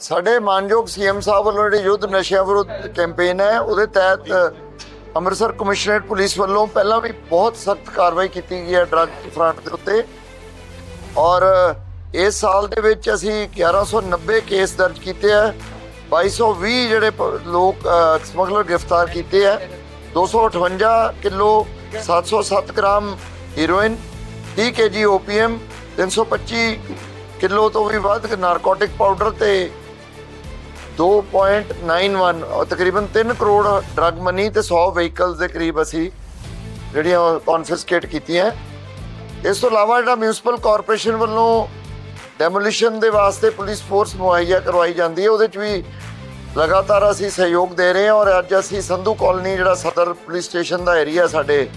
ਸਾਡੇ ਮਾਨਯੋਗ ਸੀਐਮ ਸਾਹਿਬ ਵੱਲੋਂ ਜਿਹੜੀ ਯੁੱਧ ਨਸ਼ਿਆਂ ਵਿਰੁੱਧ ਕੈਂਪੇਨ ਹੈ, ਉਹਦੇ ਤਹਿਤ ਅੰਮ੍ਰਿਤਸਰ ਕਮਿਸ਼ਨਰੇਟ ਪੁਲਿਸ ਵੱਲੋਂ ਪਹਿਲਾਂ ਵੀ ਬਹੁਤ ਸਖਤ ਕਾਰਵਾਈ ਕੀਤੀ ਗਈ ਹੈ ਡਰੱਗ ਫਰੰਟ ਦੇ ਉੱਤੇ। ਔਰ ਇਸ ਸਾਲ ਦੇ ਵਿੱਚ ਅਸੀਂ 1190 ਕੇਸ ਦਰਜ ਕੀਤੇ ਆ 2220 ਜਿਹੜੇ ਪ- ਲੋਕ ਸਮਗਲਰ ਗ੍ਰਿਫਤਾਰ ਕੀਤੇ ਆ 258 kilo 707 gram heroin 30 KG opium 325 kilo ਤੋਂ ਵੀ ਵੱਧ ਨਾਰਕੋਟਿਕ ਪਾਊਡਰ ਤੇ 2.91 ਔਰ ਤਕਰੀਬਨ 3 ਕਰੋੜ ਡਰੱਗ ਮਨੀ ਤੇ 100 ਵਹੀਕਲਸ ਦੇ ਕਰੀਬ ਅਸੀਂ ਜਿਹੜੀਆਂ ਕਨਫਿਸਕੇਟ ਕੀਤੀਆਂ। ਇਸ ਤੋਂ ਇਲਾਵਾ ਜਿਹੜਾ ਮਿਊਨਿਸਪਲ ਕਾਰਪੋਰੇਸ਼ਨ ਵੱਲੋਂ ਡੈਮੋਲੀਸ਼ਨ ਦੇ ਵਾਸਤੇ ਪੁਲਿਸ ਫੋਰਸ ਮੁਹੱਈਆ ਕਰਵਾਈ ਜਾਂਦੀ ਹੈ, ਉਹਦੇ 'ਚ ਵੀ ਲਗਾਤਾਰ ਅਸੀਂ ਸਹਿਯੋਗ ਦੇ ਰਹੇ ਹਾਂ ਔਰ ਅੱਜ ਅਸੀਂ ਸੰਧੂ ਕਾਲੋਨੀ ਜਿਹੜਾ ਸਦਰ ਪੁਲਿਸ ਸਟੇਸ਼ਨ ਦਾ ਏਰੀਆ ਸਾਡੇ,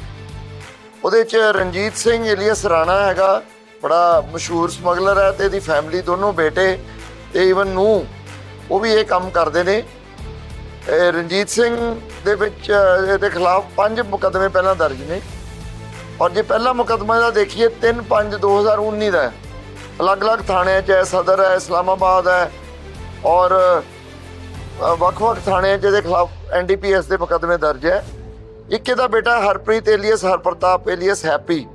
ਉਹਦੇ 'ਚ ਰਣਜੀਤ ਸਿੰਘ ਇਲੀਅਸ ਰਾਣਾ ਹੈਗਾ, ਬੜਾ ਮਸ਼ਹੂਰ ਸਮਗਲਰ ਹੈ ਤੇ ਇਹਦੀ ਫੈਮਿਲੀ ਦੋਨੋਂ ਬੇਟੇ ਤੇ ਇਵਨ ਨੂੰ ਉਹ ਵੀ ਇਹ ਕੰਮ ਕਰਦੇ ਨੇ। ਰਣਜੀਤ ਸਿੰਘ ਦੇ ਵਿੱਚ ਇਹਦੇ ਖਿਲਾਫ ਪੰਜ ਮੁਕੱਦਮੇ ਪਹਿਲਾਂ ਦਰਜ ਨੇ। ਔਰ ਜੇ ਪਹਿਲਾ ਮੁਕੱਦਮਾ ਦਾ ਦੇਖੀਏ 3/5/2019 ਦਾ ਅਲੱਗ-ਅਲੱਗ ਥਾਣਿਆਂ 'ਚ ਹੈ, ਸਦਰ ਹੈ, ਇਸਲਾਮਾਬਾਦ ਹੈ। ਔਰ ਵੱਖ-ਵੱਖ ਥਾਣਿਆਂ 'ਚ ਇਹਦੇ ਖਿਲਾਫ ਐਨਡੀਪੀਐਸ ਦੇ ਮੁਕੱਦਮੇ ਦਰਜ ਹੈ। ਇੱਕ ਇਹਦਾ ਬੇਟਾ Harpreet alias, Harpartap alias Happy.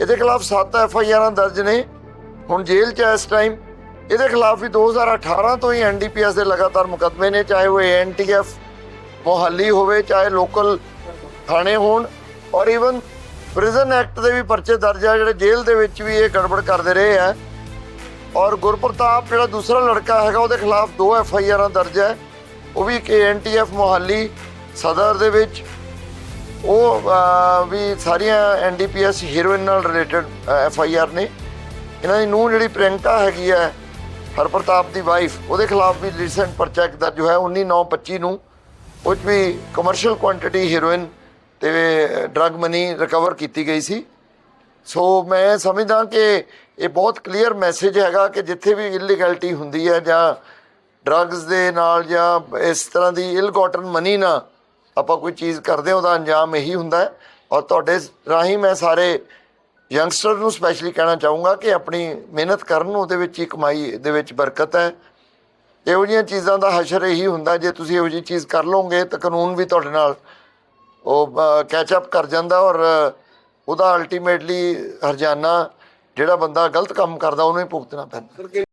ਇਹਦੇ ਖਿਲਾਫ 7 ਐਫ ਆਈ ਆਰਾਂ ਦਰਜ ਨੇ। ਹੁਣ ਜੇਲ੍ਹ 'ਚ ਹੈ ਇਸ ਟਾਈਮ ਇਹਦੇ ਖਿਲਾਫ ਵੀ 2018 ਤੋਂ ਹੀ ਐਨਡੀਪੀਐਸ ਦੇ ਲਗਾਤਾਰ ਮੁਕੱਦਮੇ ਨੇ, ਚਾਹੇ ਉਹ ਐਨਟੀਐਫ ਮੁਹੱਲੀ ਹੋਵੇ, ਚਾਹੇ ਲੋਕਲ ਥਾਣੇ ਹੋਣ ਔਰ ਇਵਨ ਪ੍ਰਿਜ਼ਨ ਐਕਟ ਦੇ ਵੀ ਪਰਚੇ ਦਰਜ ਆ, ਜਿਹੜੇ ਜੇਲ੍ਹ ਦੇ ਵਿੱਚ ਵੀ ਇਹ ਗੜਬੜ ਕਰਦੇ ਰਹੇ ਆ। ਔਰ ਗੁਰਪ੍ਰਤਾਪ, ਜਿਹੜਾ ਦੂਸਰਾ ਲੜਕਾ ਹੈਗਾ, ਉਹਦੇ ਖਿਲਾਫ ਦੋ ਐਫ ਆਈ ਆਰਾਂ ਦਰਜ ਹੈ ਉਹ ਵੀ ਕਿ ਐਨਟੀਐਫ ਮੁਹੱਲੀ ਸਦਰ ਦੇ ਵਿੱਚ। ਉਹ ਵੀ ਸਾਰੀਆਂ ਐਨਡੀਪੀਐਸ ਹੀਰੋਇਨ ਨਾਲ ਰਿਲੇਟਡ ਐਫ ਆਈ ਆਰ ਨੇ। ਇਹਨਾਂ ਦੀ ਨੂੰਹ ਜਿਹੜੀ ਪ੍ਰਿਯੰਕਾ ਹੈਗੀ ਹੈ ਹਰਪ੍ਰਤਾਪ ਦੀ ਵਾਈਫ ਉਹਦੇ ਖਿਲਾਫ ਵੀ ਰੀਸੈਂਟ ਪਰਚਾ ਇੱਕ ਦਰਜ ਹੋਇਆ 19/9/25 ਨੂੰ ਉਹ ਵੀ ਕਮਰਸ਼ੀਅਲ ਕੁਆਂਟੀਟੀ ਹੀਰੋਇਨ ਤੇ ਡਰੱਗ ਮਨੀ ਰਿਕਵਰ ਕੀਤੀ ਗਈ ਸੀ। ਸੋ ਮੈਂ ਸਮਝਦਾ ਕਿ ਇਹ ਬਹੁਤ ਕਲੀਅਰ ਮੈਸੇਜ ਹੈਗਾ ਕਿ ਜਿੱਥੇ ਵੀ ਇਲੀਗੈਲਿਟੀ ਹੁੰਦੀ ਹੈ ਜਾਂ ਡਰੱਗਸ ਦੇ ਨਾਲ ਜਾਂ ਇਸ ਤਰ੍ਹਾਂ ਦੀ ਇਲ ਗੋਟਨ ਮਨੀ ਨਾਲ ਆਪਾਂ ਕੋਈ ਚੀਜ਼ ਕਰਦੇ ਉਹਦਾ ਅੰਜਾਮ ਇਹੀ ਹੁੰਦਾ ਹੈ। ਔਰ ਤੁਹਾਡੇ ਰਾਹੀਂ ਮੈਂ ਸਾਰੇ ਯੰਗਸਟਰ ਨੂੰ ਸਪੈਸ਼ਲੀ ਕਹਿਣਾ ਚਾਹੂੰਗਾ ਕਿ ਆਪਣੀ ਮਿਹਨਤ ਕਰਨ ਉਹਦੇ ਵਿੱਚ ਹੀ ਕਮਾਈ ਦੇ ਵਿੱਚ ਬਰਕਤ ਹੈ। ਇਹੋ ਜਿਹੀਆਂ ਚੀਜ਼ਾਂ ਦਾ ਹਸ਼ਰ ਇਹੀ ਹੁੰਦਾ, ਜੇ ਤੁਸੀਂ ਇਹੋ ਜਿਹੀ ਚੀਜ਼ ਕਰ ਲਓਗੇ ਤਾਂ ਕਾਨੂੰਨ ਵੀ ਤੁਹਾਡੇ ਨਾਲ ਉਹ ਕੈਚ ਅਪ ਕਰ ਜਾਂਦਾ ਔਰ ਉਹਦਾ ਅਲਟੀਮੇਟਲੀ ਹਰਜਾਨਾ ਜਿਹੜਾ ਬੰਦਾ ਗਲਤ ਕੰਮ ਕਰਦਾ ਉਹਨੂੰ ਹੀ ਭੁਗਤਣਾ ਪੈਂਦਾ।